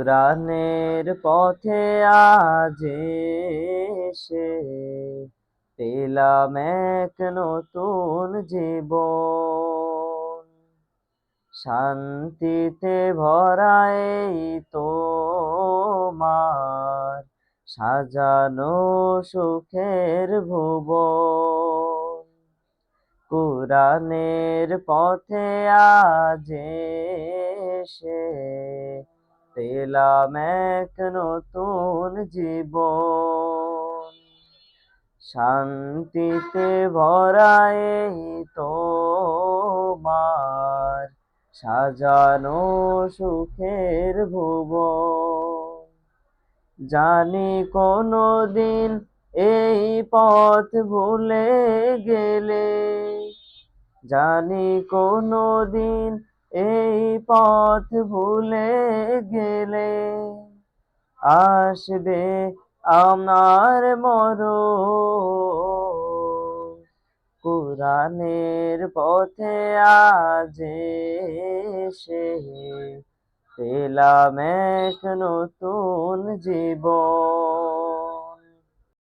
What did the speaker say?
কুরানের পথে আজ এসে পেলাম এক নতুন জীবন। শান্তিতে ভরা এই তোমার, সাজানো সুখের ভুবন। কুরানের পথে আজ এসে পেলাম এক নতুন জীবন। শান্তিতে ভরা এই তোমার সাজানো সুখের ভুব জানি কোনো দিন এই পথ ভুলে গেলে, জানি কোনো দিন এই পথ ভুলে গেলে আসবে আমার মর কুরানের পথে আজ এসে পেলাম এক নতুন জীবন।